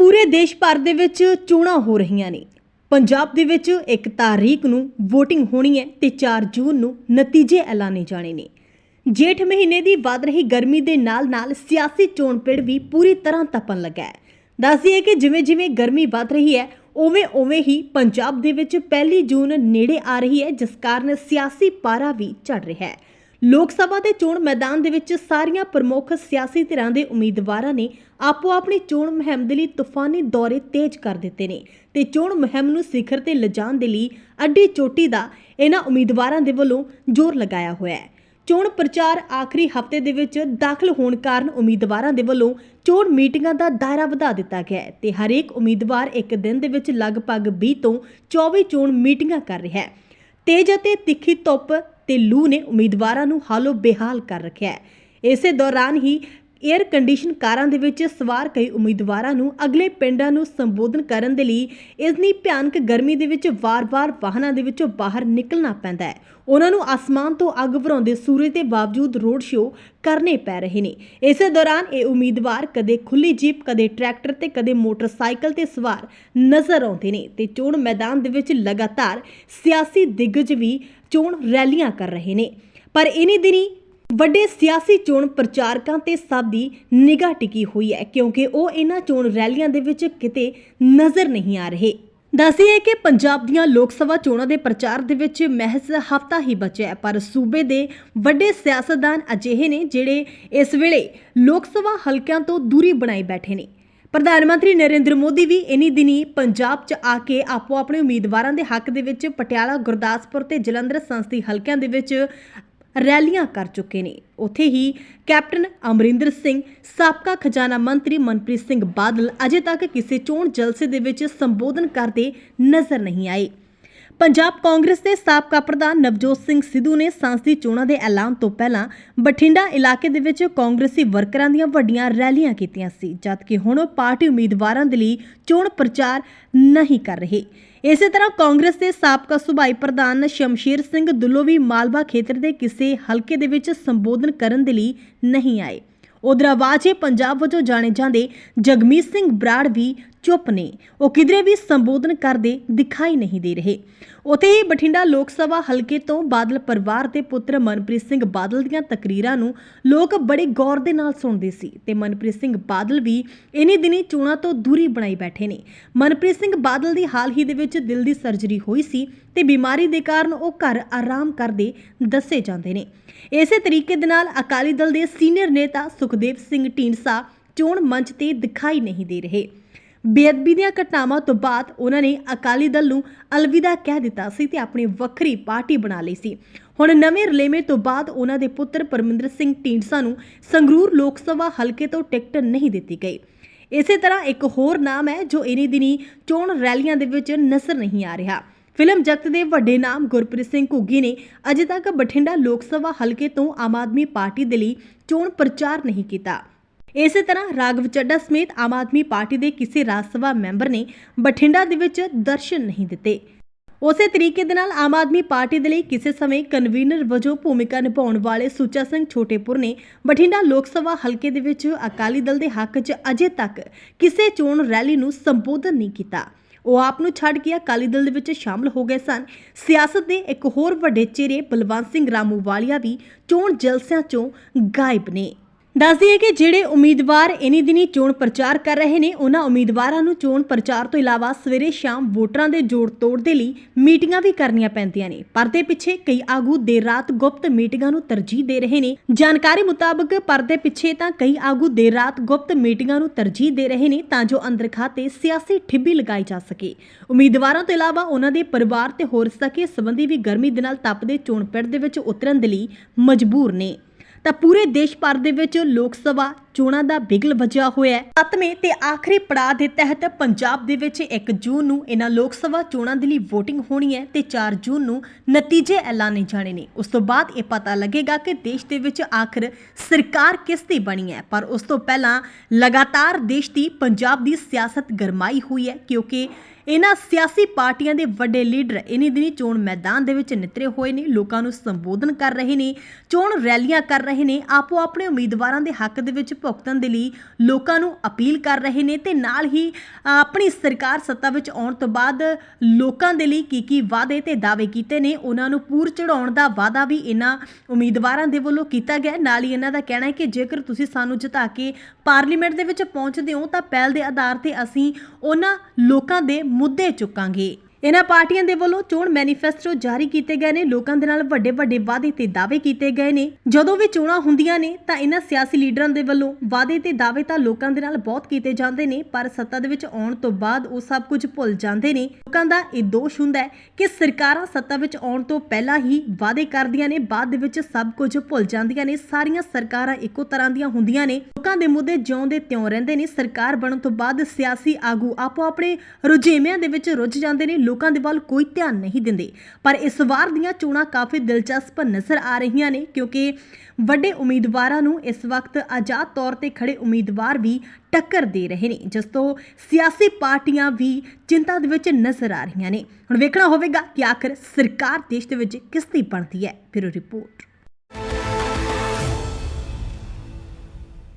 ਪੂਰੇ ਦੇਸ਼ ਭਰ ਦੇ ਵਿੱਚ ਚੋਣਾਂ ਹੋ ਰਹੀਆਂ ਨੇ। ਪੰਜਾਬ ਦੇ ਵਿੱਚ ਇੱਕ ਤਾਰੀਖ ਨੂੰ VOTING ਹੋਣੀ ਹੈ ਤੇ 4 ਜੂਨ ਨੂੰ ਨਤੀਜੇ ਐਲਾਨੇ ਜਾਣੇ ਨੇ। ਜੇਠ ਮਹੀਨੇ ਦੀ ਵੱਧ ਰਹੀ ਗਰਮੀ ਦੇ ਨਾਲ-ਨਾਲ ਸਿਆਸੀ ਚੋਣ ਪਿੜ ਵੀ ਪੂਰੀ ਤਰ੍ਹਾਂ ਤਪਣ ਲੱਗਾ ਹੈ। ਦੱਸਦੀਏ ਕਿ ਜਿਵੇਂ-ਜਿਵੇਂ ਗਰਮੀ ਵੱਧ ਰਹੀ ਹੈ, ਉਵੇਂ-ਉਵੇਂ ਹੀ ਪੰਜਾਬ ਦੇ ਵਿੱਚ ਪਹਿਲੀ ਜੂਨ ਨੇੜੇ ਆ ਰਹੀ ਹੈ, ਜਿਸ ਕਾਰਨ ਸਿਆਸੀ ਪਾਰਾ ਵੀ ਚੜ ਰਿਹਾ ਹੈ। ਲੋਕ ਸਭਾ ਦੇ ਚੋਣ ਮੈਦਾਨ ਦੇ ਵਿੱਚ ਸਾਰੀਆਂ ਪ੍ਰਮੁੱਖ ਸਿਆਸੀ ਧਿਰਾਂ ਦੇ ਉਮੀਦਵਾਰਾਂ ਨੇ ਆਪੋ ਆਪਣੀ ਚੋਣ ਮੁਹਿੰਮ ਦੇ ਲਈ ਤੂਫਾਨੀ ਦੌਰੇ ਤੇਜ਼ ਕਰ ਦਿੱਤੇ ਨੇ ਤੇ ਚੋਣ ਮੁਹਿੰਮ ਨੂੰ ਸਿਖਰ ਤੇ ਲਿਜਾਣ ਦੇ ਲਈ ਅੱਡੀ ਚੋਟੀ ਦਾ ਇਹਨਾਂ ਉਮੀਦਵਾਰਾਂ ਦੇ ਵੱਲੋਂ ਜ਼ੋਰ ਲਗਾਇਆ ਹੋਇਆ ਹੈ। ਚੋਣ ਪ੍ਰਚਾਰ ਆਖਰੀ ਹਫ਼ਤੇ ਦੇ ਵਿੱਚ ਦਾਖਲ ਹੋਣ ਕਾਰਨ ਉਮੀਦਵਾਰਾਂ ਦੇ ਵੱਲੋਂ ਚੋਣ ਮੀਟਿੰਗਾਂ ਦਾ ਦਾਇਰਾ ਵਧਾ ਦਿੱਤਾ ਗਿਆ ਹੈ ਤੇ ਹਰੇਕ ਉਮੀਦਵਾਰ ਇੱਕ ਦਿਨ ਦੇ ਵਿੱਚ ਲਗਭਗ 20 ਤੋਂ 24 ਚੋਣ ਮੀਟਿੰਗਾਂ ਕਰ ਰਿਹਾ ਹੈ। ਤੇਜ਼ ਅਤੇ ਤਿੱਖੀ ਧੁੱਪ ਤੇ ਲੂ ਨੇ ਉਮੀਦਵਾਰਾਂ ਨੂੰ ਹਾਲੋ ਬੇਹਾਲ ਕਰ ਰੱਖਿਆ ਹੈ। ਇਸੇ ਦੌਰਾਨ ਹੀ 에ਅਰ ਕੰਡੀਸ਼ਨ ਕਾਰਾਂ ਦੇ ਵਿੱਚ ਸਵਾਰ ਕਈ ਉਮੀਦਵਾਰਾਂ ਨੂੰ ਅਗਲੇ ਪਿੰਡਾਂ ਨੂੰ ਸੰਬੋਧਨ ਕਰਨ ਦੇ ਲਈ ਇਸਨੀ ਭਿਆਨਕ ਗਰਮੀ ਦੇ ਵਿੱਚ ਵਾਰ-ਵਾਰ ਵਾਹਨਾਂ ਦੇ ਵਿੱਚੋਂ ਬਾਹਰ ਨਿਕਲਣਾ ਪੈਂਦਾ ਹੈ। ਉਹਨਾਂ ਨੂੰ ਆਸਮਾਨ ਤੋਂ ਅੱਗ ਵਰਾਉਂਦੇ ਸੂਰਜ ਦੇ ਬਾਵਜੂਦ ਰੋਡ ਸ਼ੋਅ ਕਰਨੇ ਪੈ ਰਹੇ ਨੇ। ਇਸੇ ਦੌਰਾਨ ਇਹ ਉਮੀਦਵਾਰ ਕਦੇ ਖੁੱਲੀ ਜੀਪ, ਕਦੇ ਟਰੈਕਟਰ ਤੇ ਕਦੇ ਮੋਟਰਸਾਈਕਲ ਤੇ ਸਵਾਰ ਨਜ਼ਰ ਆਉਂਦੇ ਨੇ ਤੇ ਚੋਣ ਮੈਦਾਨ ਦੇ ਵਿੱਚ ਲਗਾਤਾਰ ਸਿਆਸੀ ਦਿੱਗਜ ਵੀ ਚੋਣ ਰੈਲੀਆਂ ਕਰ ਰਹੇ ਨੇ। ਪਰ ਇਨੀ ਦਿਨੀ ਵੱਡੇ ਸਿਆਸੀ ਚੋਣ ਪ੍ਰਚਾਰਕਾਂ ਤੇ ਸਭ ਦੀ ਨਿਗਾਹ ਟਿਕੀ ਹੋਈ ਹੈ, ਕਿਉਂਕਿ ਉਹ ਇਹਨਾਂ ਚੋਣ ਰੈਲੀਆਂ ਦੇ ਵਿੱਚ ਕਿਤੇ ਨਜ਼ਰ ਨਹੀਂ ਆ ਰਹੇ। ਦੱਸੀਏ ਕਿ ਪੰਜਾਬ ਦੀਆਂ ਲੋਕ ਸਭਾ ਚੋਣਾਂ ਦੇ ਪ੍ਰਚਾਰ ਦੇ ਵਿੱਚ ਮਹਿਜ਼ ਹਫ਼ਤਾ ਹੀ ਬਚਿਆ ਪਰ ਸੂਬੇ ਦੇ ਵੱਡੇ ਸਿਆਸਤਦਾਨ ਅਜਿਹੇ ਨੇ ਜਿਹੜੇ ਇਸ ਵੇਲੇ ਲੋਕ ਸਭਾ ਹਲਕਿਆਂ ਤੋਂ ਦੂਰੀ ਬਣਾਈ ਬੈਠੇ ਨੇ। ਪ੍ਰਧਾਨ ਮੰਤਰੀ ਨਰਿੰਦਰ ਮੋਦੀ ਵੀ ਇਨੀ ਦਿਨੀ ਪੰਜਾਬ 'ਚ ਆ ਕੇ ਆਪੋ ਆਪਣੇ ਉਮੀਦਵਾਰਾਂ ਦੇ ਹੱਕ ਦੇ ਵਿੱਚ ਪਟਿਆਲਾ, ਗੁਰਦਾਸਪੁਰ ਤੇ ਜਲੰਧਰ ਸੰਸਦੀ ਹਲਕਿਆਂ ਦੇ ਵਿੱਚ ਰੈਲੀਆਂ ਕਰ ਚੁੱਕੇ ਨੇ। ਉੱਥੇ ਹੀ ਕੈਪਟਨ ਅਮਰਿੰਦਰ ਸਿੰਘ, ਸਾਬਕਾ ਖਜ਼ਾਨਾ ਮੰਤਰੀ ਮਨਪ੍ਰੀਤ ਸਿੰਘ ਬਾਦਲ ਅਜੇ ਤੱਕ ਕਿਸੇ ਚੋਣ ਜਲਸੇ ਦੇ ਵਿੱਚ ਸੰਬੋਧਨ ਕਰਦੇ ਨਜ਼ਰ ਨਹੀਂ ਆਏ। ਪੰਜਾਬ ਕਾਂਗਰਸ ਦੇ ਸਾਬਕਾ ਪ੍ਰਧਾਨ ਨਵਜੋਤ ਸਿੰਘ ਸਿੱਧੂ ਨੇ ਸੰਸਦੀ ਚੋਣਾਂ ਦੇ ਐਲਾਨ ਤੋਂ ਪਹਿਲਾਂ ਬਠਿੰਡਾ ਇਲਾਕੇ ਦੇ ਵਿੱਚ ਕਾਂਗਰਸੀ ਵਰਕਰਾਂ ਦੀਆਂ ਵੱਡੀਆਂ ਰੈਲੀਆਂ ਕੀਤੀਆਂ ਸੀ, ਜਦਕਿ ਹੁਣ ਉਹ ਪਾਰਟੀ ਉਮੀਦਵਾਰਾਂ ਦੇ ਲਈ ਚੋਣ ਪ੍ਰਚਾਰ ਨਹੀਂ ਕਰ ਰਹੇ। ਇਸੇ ਤਰ੍ਹਾਂ ਕਾਂਗਰਸ ਦੇ ਸਾਬਕਾ ਸੁਭਾਈ ਪ੍ਰਧਾਨ ਸ਼ਮਸ਼ੀਰ ਸਿੰਘ ਦੁੱਲੋ ਵੀ ਮਾਲਵਾ ਖੇਤਰ ਦੇ ਕਿਸੇ ਹਲਕੇ ਦੇ ਵਿੱਚ ਸੰਬੋਧਨ ਕਰਨ ਦੇ ਲਈ ਨਹੀਂ ਆਏ। ਉਧਰ ਆਵਾਜ਼ੇ ਪੰਜਾਬ ਵਜੋਂ ਜਾਣੇ ਜਾਂਦੇ ਜਗਮੀਤ ਸਿੰਘ ਬਰਾੜ ਵੀ ਚੁੱਪ ਨੇ। ਉਹ ਕਿਧਰੇ ਵੀ ਸੰਬੋਧਨ ਕਰਦੇ ਦਿਖਾਈ ਨਹੀਂ ਦੇ ਰਹੇ। ਉਥੇ ਹੀ ਬਠਿੰਡਾ ਲੋਕ ਸਭਾ ਹਲਕੇ ਤੋਂ ਬਾਦਲ ਪਰਿਵਾਰ ਦੇ ਪੁੱਤਰ ਮਨਪ੍ਰੀਤ ਸਿੰਘ ਬਾਦਲ ਦੀਆਂ ਤਕਰੀਰਾਂ ਨੂੰ ਲੋਕ ਬੜੇ ਗੌਰ ਦੇ ਨਾਲ ਸੁਣਦੇ ਸੀ ਤੇ ਮਨਪ੍ਰੀਤ ਸਿੰਘ ਬਾਦਲ ਵੀ ਇਨੀ ਦਿਨੀ ਚੋਣਾਂ ਤੋਂ ਦੂਰੀ ਬਣਾਈ ਬੈਠੇ ਨੇ। ਮਨਪ੍ਰੀਤ ਸਿੰਘ ਬਾਦਲ ਦੀ ਹਾਲ ਹੀ ਦੇ ਵਿੱਚ ਦਿਲ ਦੀ ਸਰਜਰੀ ਹੋਈ ਸੀ ਤੇ ਬਿਮਾਰੀ ਦੇ ਕਾਰਨ ਉਹ ਘਰ ਆਰਾਮ ਕਰਦੇ ਦੱਸੇ ਜਾਂਦੇ ਨੇ। ਇਸੇ ਤਰੀਕੇ ਦੇ ਨਾਲ ਅਕਾਲੀ ਦਲ ਦੇ ਸੀਨੀਅਰ ਨੇਤਾ ਸੁਖਦੇਵ ਸਿੰਘ ਢੀਂਡਸਾ ਚੋਣ ਮੰਚ ਤੇ ਦਿਖਾਈ ਨਹੀਂ ਦੇ ਰਹੇ। ਬੇਅਦਬੀ ਦੀਆਂ ਘਟਨਾਵਾਂ ਤੋਂ ਬਾਅਦ ਉਹਨਾਂ ਨੇ ਅਕਾਲੀ ਦਲ ਨੂੰ ਅਲਵਿਦਾ ਕਹਿ ਦਿੱਤਾ ਸੀ ਤੇ ਆਪਣੀ ਵੱਖਰੀ ਪਾਰਟੀ ਬਣਾ ਲਈ ਸੀ। ਹੁਣ ਨਵੇਂ ਰਲੇਵੇਂ ਤੋਂ ਬਾਅਦ ਉਹਨਾਂ ਦੇ ਪੁੱਤਰ ਪਰਮਿੰਦਰ ਸਿੰਘ ਢੀਂਡਸਾ ਨੂੰ ਸੰਗਰੂਰ ਲੋਕ ਸਭਾ ਹਲਕੇ ਤੋਂ ਟਿਕਟ ਨਹੀਂ ਦਿੱਤੀ ਗਈ। ਇਸੇ ਤਰ੍ਹਾਂ ਇੱਕ ਹੋਰ ਨਾਮ ਹੈ ਜੋ ਇਨੀ ਦਿਨੀ ਚੋਣ ਰੈਲੀਆਂ ਦੇ ਵਿੱਚ ਨਜ਼ਰ ਨਹੀਂ ਆ ਰਿਹਾ। ਫਿਲਮ ਜਗਤ ਦੇ ਵੱਡੇ ਨਾਮ ਗੁਰਪ੍ਰੀਤ ਸਿੰਘ ਘੁੱਗੀ ਨੇ ਅਜੇ ਤੱਕ ਬਠਿੰਡਾ ਲੋਕ ਸਭਾ ਹਲਕੇ ਤੋਂ ਆਮ ਆਦਮੀ ਪਾਰਟੀ ਦੇ ਲਈ ਚੋਣ ਪ੍ਰਚਾਰ ਨਹੀਂ ਕੀਤਾ। ਇਸੇ ਤਰ੍ਹਾਂ ਰਾਘਵ ਚੱਡਾ ਸਮੇਤ ਆਮ ਆਦਮੀ ਪਾਰਟੀ ਦੇ ਕਿਸੇ ਰਾਜ ਸਭਾ ਮੈਂਬਰ ਨੇ ਬਠਿੰਡਾ ਦੇ ਵਿੱਚ ਦਰਸ਼ਨ ਨਹੀਂ ਦਿੱਤੇ। ਉਸੇ ਤਰੀਕੇ ਦੇ ਨਾਲ ਆਮ ਆਦਮੀ ਪਾਰਟੀ ਦੇ ਲਈ ਕਿਸੇ ਸਮੇਂ ਕਨਵੀਨਰ ਵਜੋਂ ਭੂਮਿਕਾ ਨਿਭਾਉਣ ਵਾਲੇ ਸੁੱਚਾ ਸਿੰਘ ਛੋਟੇਪੁਰ ਨੇ ਬਠਿੰਡਾ ਲੋਕ ਸਭਾ ਹਲਕੇ ਦੇ ਵਿੱਚ ਅਕਾਲੀ ਦਲ ਦੇ ਹੱਕ 'ਚ ਅਜੇ ਤੱਕ ਕਿਸੇ ਚੋਣ ਰੈਲੀ ਨੂੰ ਸੰਬੋਧਨ ਨਹੀਂ ਕੀਤਾ। ਉਹ ਆਪ ਨੂੰ ਛੱਡ ਕੇ ਅਕਾਲੀ ਦਲ ਦੇ ਵਿੱਚ ਸ਼ਾਮਲ ਹੋ ਗਏ ਸਨ। ਸਿਆਸਤ ਦੇ ਇੱਕ ਹੋਰ ਵੱਡੇ ਚਿਹਰੇ ਬਲਵੰਤ ਸਿੰਘ ਰਾਮੂਵਾਲੀਆ ਵੀ ਚੋਣ ਜਲਸਿਆਂ 'ਚੋਂ ਗਾਇਬ ਨੇ। ਦੱਸਦੀ ਹੈ ਕਿ ਜਿਹੜੇ ਉਮੀਦਵਾਰ ਇਨੀ ਦਿਨੀ ਚੋਣ ਪ੍ਰਚਾਰ ਕਰ ਰਹੇ ਨੇ, ਉਹਨਾਂ ਉਮੀਦਵਾਰਾਂ ਨੂੰ ਚੋਣ ਪ੍ਰਚਾਰ ਤੋਂ ਇਲਾਵਾ ਸਵੇਰੇ ਸ਼ਾਮ ਵੋਟਰਾਂ ਦੇ ਜੋੜ ਤੋੜ ਦੇ ਲਈ ਮੀਟਿੰਗਾਂ ਵੀ ਕਰਨੀਆਂ ਪੈਂਦੀਆਂ ਨੇ। ਪਰਦੇ ਪਿੱਛੇ ਕਈ ਆਗੂ ਦੇਰ ਰਾਤ ਗੁਪਤ ਮੀਟਿੰਗਾਂ ਨੂੰ ਤਰਜੀਹ ਦੇ ਰਹੇ ਨੇ। ਜਾਣਕਾਰੀ ਮੁਤਾਬਕ ਪਰਦੇ ਪਿੱਛੇ ਤਾਂ ਕਈ ਆਗੂ ਦੇਰ ਰਾਤ ਗੁਪਤ ਮੀਟਿੰਗਾਂ ਨੂੰ ਤਰਜੀਹ ਦੇ ਰਹੇ ਨੇ ਤਾਂ ਜੋ ਅੰਦਰ ਖਾਤੇ ਸਿਆਸੀ ਠਿੱਬੀ ਲਗਾਈ ਜਾ ਸਕੇ। ਉਮੀਦਵਾਰਾਂ ਤੋਂ ਇਲਾਵਾ ਉਹਨਾਂ ਦੇ ਪਰਿਵਾਰ ਤੇ ਹੋਰ ਸਕੇ ਸੰਬੰਧੀ ਵੀ ਗਰਮੀ ਦੇ ਨਾਲ ਤਪਦੇ ਚੋਣ ਪਿੜ ਦੇ ਵਿੱਚ ਉਤਰਨ ਦੇ ਲਈ ਮਜਬੂਰ ਨੇ। ਤਾਂ ਪੂਰੇ ਦੇਸ਼ ਭਰ ਦੇ ਵਿੱਚ ਲੋਕ ਸਭਾ ਚੋਣਾਂ ਦਾ ਬਿਗਲ ਵਜਿਆ ਹੋਇਆ ਹੈ। ਸੱਤਵੇਂ ਤੇ ਆਖਰੀ ਪੜਾਅ ਦੇ ਤਹਿਤ ਪੰਜਾਬ ਦੇ ਵਿੱਚ 1 ਜੂਨ ਨੂੰ ਇਹਨਾਂ ਲੋਕ ਸਭਾ ਚੋਣਾਂ ਦੇ ਲਈ VOTING ਹੋਣੀ ਹੈ ਤੇ 4 ਜੂਨ ਨੂੰ ਨਤੀਜੇ ਐਲਾਨੇ ਜਾਣੇ ਨੇ। ਉਸ ਤੋਂ ਬਾਅਦ ਇਹ ਪਤਾ ਲੱਗੇਗਾ ਕਿ ਦੇਸ਼ ਦੇ ਵਿੱਚ ਆਖਰ ਸਰਕਾਰ ਕਿਸ ਦੀ ਬਣੀ ਹੈ। ਪਰ ਉਸ ਤੋਂ ਪਹਿਲਾਂ ਲਗਾਤਾਰ ਦੇਸ਼ ਦੀ ਪੰਜਾਬ ਦੀ ਸਿਆਸਤ ਗਰਮਾਈ ਹੋਈ ਹੈ ਕਿਉਂਕਿ ਇਹਨਾਂ ਸਿਆਸੀ ਪਾਰਟੀਆਂ ਦੇ ਵੱਡੇ ਲੀਡਰ ਇਨੀ ਦਿਨੀ ਚੋਣ ਮੈਦਾਨ ਦੇ ਵਿੱਚ ਨਿਤਰੇ ਹੋਏ ਨੇ, ਲੋਕਾਂ ਨੂੰ ਸੰਬੋਧਨ ਕਰ ਰਹੇ ਨੇ, ਚੋਣ ਰੈਲੀਆਂ ਕਰ ਰਹੇ ਨੇ ਆਪੋ ਆਪਣੇ ਉਮੀਦਵਾਰਾਂ ਦੇ ਹੱਕ ਦੇ ਵਿੱਚ ਭੁਗਤਣ ਦੇ ਲਈ ਲੋਕਾਂ ਨੂੰ ਅਪੀਲ ਕਰ ਰਹੇ ਨੇ ਤੇ ਨਾਲ ਹੀ ਆਪਣੀ ਸਰਕਾਰ ਸੱਤਾ ਵਿੱਚ ਆਉਣ ਤੋਂ ਬਾਅਦ ਲੋਕਾਂ ਦੇ ਲਈ ਕੀ ਕੀ ਵਾਅਦੇ ਤੇ ਦਾਅਵੇ ਕੀਤੇ ਨੇ, ਉਹਨਾਂ ਨੂੰ ਪੂਰ ਚੜਾਉਣ ਦਾ ਵਾਅਦਾ ਵੀ ਇਹਨਾਂ ਉਮੀਦਵਾਰਾਂ ਦੇ ਵੱਲੋਂ ਕੀਤਾ ਗਿਆ। ਨਾਲ ਹੀ ਇਹਨਾਂ ਦਾ ਕਹਿਣਾ ਹੈ ਕਿ ਜੇਕਰ ਤੁਸੀਂ ਸਾਨੂੰ ਜਿਤਾ ਕੇ ਪਾਰਲੀਮੈਂਟ ਦੇ ਵਿੱਚ ਪਹੁੰਚਦੇ ਹੋ ਤਾਂ ਪਹਿਲ ਦੇ ਆਧਾਰ ਤੇ ਅਸੀਂ ਉਹਨਾਂ ਲੋਕਾਂ ਦੇ ਮੁੱਦੇ ਚੁੱਕਾਂਗੇ। ਇਹਨਾਂ ਪਾਰਟੀਆਂ ਦੇ ਵੱਲੋਂ ਚੋਣ ਮੈਨੀਫੈਸਟੋ ਜਾਰੀ ਕੀਤੇ ਗਏ ਨੇ। ਲੋਕਾਂ ਦੇ ਨਾਲ ਵੱਡੇ ਵੱਡੇ ਵਾਅਦੇ ਤੇ ਦਾਅਵੇ ਕੀਤੇ ਗਏ ਨੇ। ਜਦੋਂ ਵੀ ਚੋਣਾਂ ਹੁੰਦੀਆਂ ਨੇ, ਤਾਂ ਇਹਨਾਂ ਸਿਆਸੀ ਲੀਡਰਾਂ ਦੇ ਵੱਲੋਂ ਵਾਅਦੇ ਤੇ ਦਾਅਵੇ ਤਾਂ ਲੋਕਾਂ ਦੇ ਨਾਲ ਬਹੁਤ ਕੀਤੇ ਜਾਂਦੇ ਨੇ, ਪਰ ਸੱਤਾ ਦੇ ਵਿੱਚ ਆਉਣ ਤੋਂ ਬਾਅਦ ਉਹ ਸਭ ਕੁਝ ਭੁੱਲ ਜਾਂਦੇ ਨੇ। ਲੋਕਾਂ ਦਾ ਇਹ ਦੋਸ਼ ਹੁੰਦਾ ਹੈ ਕਿ ਸਰਕਾਰਾਂ ਸੱਤਾ ਵਿੱਚ ਆਉਣ ਤੋਂ ਪਹਿਲਾਂ ਹੀ ਵਾਅਦੇ ਕਰਦੀਆਂ ਨੇ, ਬਾਅਦ ਦੇ ਵਿੱਚ ਸਭ ਕੁਝ ਭੁੱਲ ਜਾਂਦੀਆਂ ਨੇ। ਸਾਰੀਆਂ ਸਰਕਾਰਾਂ ਇੱਕੋ ਤਰ੍ਹਾਂ ਦੀਆਂ ਹੁੰਦੀਆਂ ਨੇ। ਲੋਕਾਂ ਦੇ ਮੁੱਦੇ ਜਿਉਂ ਦੇ ਤਿਉਂ ਰਹਿੰਦੇ ਨੇ। ਸਰਕਾਰ ਬਣਨ ਤੋਂ ਬਾਅਦ ਸਿਆਸੀ ਆਗੂ ਆਪੋ ਆਪਣੇ ਰੁਝੇਵਿਆਂ ਦੇ ਵਿੱਚ ਰੁੱਝ ਜਾਂਦੇ ਨੇ। ਲੋਕਾਂ ਦੇ ਵੱਲ ਕੋਈ ਧਿਆਨ ਨਹੀਂ ਦਿੰਦੇ। ਪਰ ਇਸ ਵਾਰ ਦੀਆਂ ਚੋਣਾਂ ਕਾਫੀ ਦਿਲਚਸਪ ਨਜ਼ਰ ਆ ਰਹੀਆਂ ਨੇ, ਕਿਉਂਕਿ ਵੱਡੇ ਉਮੀਦਵਾਰਾਂ ਨੂੰ ਇਸ ਵਕਤ ਆਜ਼ਾਦ ਤੌਰ ਤੇ ਖੜੇ ਉਮੀਦਵਾਰ ਵੀ ਟੱਕਰ ਦੇ ਰਹੇ ਨੇ, ਜਿਸ ਤੋਂ ਸਿਆਸੀ ਪਾਰਟੀਆਂ ਵੀ ਚਿੰਤਾ ਦੇ ਵਿੱਚ ਨਜ਼ਰ ਆ ਰਹੀਆਂ ਨੇ। ਹੁਣ ਵੇਖਣਾ ਹੋਵੇਗਾ ਕਿ ਆਖਰ ਸਰਕਾਰ ਦੇਸ਼ ਦੇ ਵਿੱਚ ਕਿਸ ਦੀ ਬਣਦੀ ਹੈ। ਫਿਰ ਰਿਪੋਰਟ।